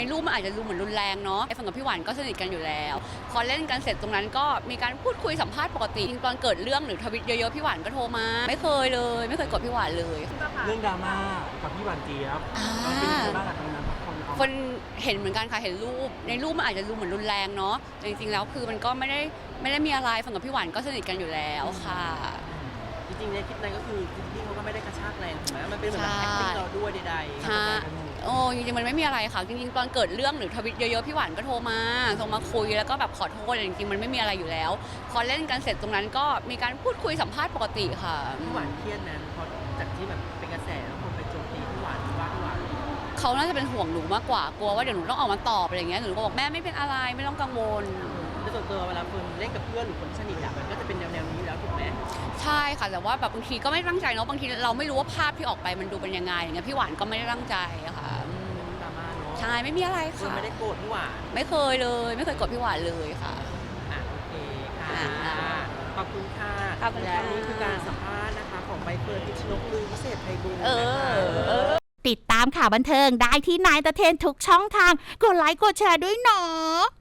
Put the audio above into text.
ในรูปมันอาจจะดูเหมือนรุนแรงเนาะไอ้ฟังกับพี่หวานก็สนิทกันอยู่แล้ว พอเล่นกันเสร็จตรงนั้นก็มีการพูดคุยสัมภาษณ์ปกติจริงๆตอนเกิดเรื่องหรือทวิตเยอะๆพี่หวานก็โทรมา ไม่เคยเลย ไม่เคยกดพี่หวานเลย เรื่องดราม่ากับพี่หวานเจี๊ยบอ่ามันเป็นยังไงบ้างอะตรงนั้นคนเอาคนเห็นเหมือนกันค่ะเห็นรูป ในรูปมันอาจจะดูเหมือนรุนแรงเนาะแต่จริงๆแล้วคือมันก็ไม่ได้ไม่ได้มีอะไรฟังกับพี่หวานก็สนิทกันอยู่แล้วค่ะ จริงๆในคลิปนั้นก็คือพี่เขาก็ไม่ได้กระชากแรงถูกไหมมันเป็นเหมือนแบบใช่ แอคติ้งเราด้วยใดๆค่ะ โอ้จริงๆมันไม่มีอะไรค่ะ จริงๆ ตอนเกิดเรื่องหรือทวิตเยอะๆ พี่หวานก็โทรมาโทรมาคุยแล้วก็แบบขอโทษแต่จริงๆ มันไม่มีอะไรอยู่แล้ว พอเล่นกันเสร็จตรงนั้นก็มีการพูดคุยสัมภาษณ์ปกติค่ะ พี่หวานเครียดนะเพราะจากที่แบบเป็นกระแสแล้วคนไปโจมตีพี่หวานว่าพี่หวานเขาน่าจะเป็นห่วงหนูมากกว่ากลัวว่าเดี๋ยวหนูต้องออกมาตอบอะไรอย่างเงี้ยหนูก็บอกแม่ไม่เป็นอะไรไม่ต้องกังวล ในส่วนตัวเวลาคนเล่นกับเพื่อนหรือคนที่สนิทอะมันก็จะ ค่ะ แต่ว่าแบบบางทีก็ไม่ตั้งใจเนาะบางทีเราไม่รู้ว่าภาพที่ออกไปมันดูเป็นยังไงอย่างเงี้ยพี่หวานก็ไม่ได้ตั้งใจอะค่ะอืมดราม่าเนาะใช่ไม่มีอะไรคือค่ะไม่ได้โกรธพี่หวานไม่เคยเลย ไม่เคยกดพี่หวานเลยค่ะ อะโอเคค่ะอ่าขอบคุณค่ะขอบคุณและค่ะ นี่คือการสัมภาษณ์นะคะ ของใบเฟิร์นพิชนกลือพิเศษไทยบุญเอนะคะ อเออ ติดตามข่าวบันเทิงได้ที่นายตะเทนทุกช่องทาง กดไลค์กดแชร์ด้วยเนาะ